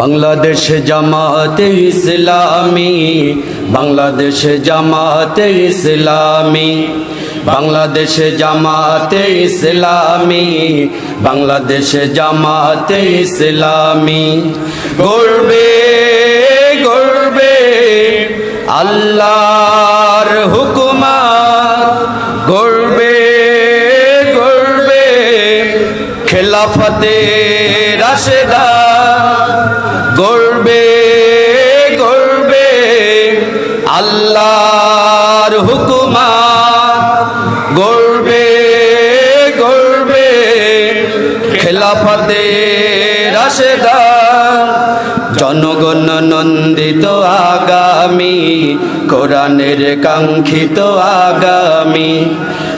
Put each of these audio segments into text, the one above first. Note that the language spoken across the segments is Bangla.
বাংলাদেশ জামাতে ইসলামী, বাংলাদেশ জামাতে ইসলামী, বাংলাদেশ জামাতে ইসলামী, বাংলাদেশ জামাতে ইসলামী। গর্বে গর্বে আল্লাহর হুকুমা গর্বে গর্বে খেলাফতে রাশেদা। গর্বে গর্বে আল্লাহর হুকুমা গর্বে গর্বে খেলাফতে রাশেদা জনগণ নন্দিত আগামী কোরআনের কাঙ্ক্ষিত আগামী।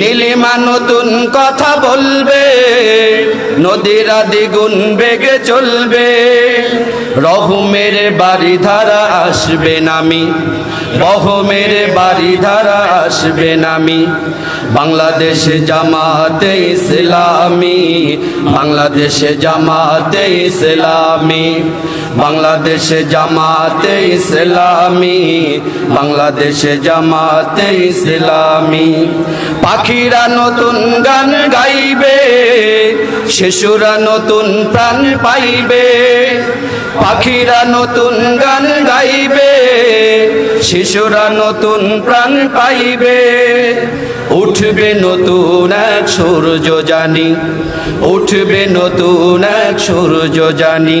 নীলিমা নতুন কথা বলবে, নদীরা দ্বিগুণ বেগে চলবে। রহমের বাড়ি ধারা আসবে নামি রহমের বাড়ি ধারা আসবে নামি বাংলাদেশ জামাতে ইসলামী, বাংলাদেশ জামাতে ইসলামী, বাংলাদেশ জামাতে ইসলামী, বাংলাদেশ জামাতে ইসলামী। পাখিরা নতুন গান গাইবে, শিশুরা নতুন প্রাণ পাইবে। পাখিরা নতুন গান গাইবে, শিশুরা নতুন প্রাণ পাইবে। উঠবে নতুন এক সূর্য জানি উঠবে নতুন এক সূর্য জানি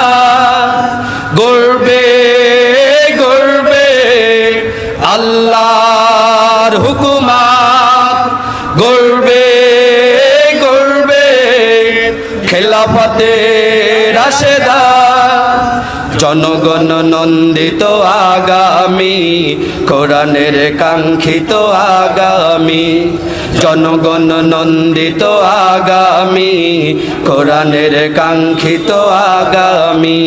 খেলাফতে রাশেদা জনগণ নন্দিত আগামী কোরআনের কাঙ্ক্ষিত আগামী জনগণ নন্দিত আগামী কোরআনের কাঙ্ক্ষিত আগামী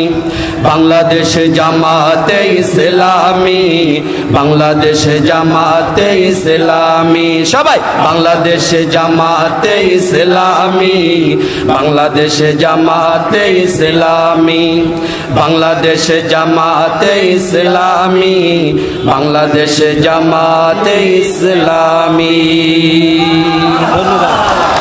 বাংলাদেশ জামাতে ইসলামী, বাংলাদেশ জামাতে ইসলামী। সবাই, বাংলাদেশ জামাতে ইসলামী, বাংলাদেশ জামাতে ইসলামী, বাংলাদেশ জামাতে ইসলামী, বাংলাদেশ জামাতে ইসলামী। ধন্যবাদ।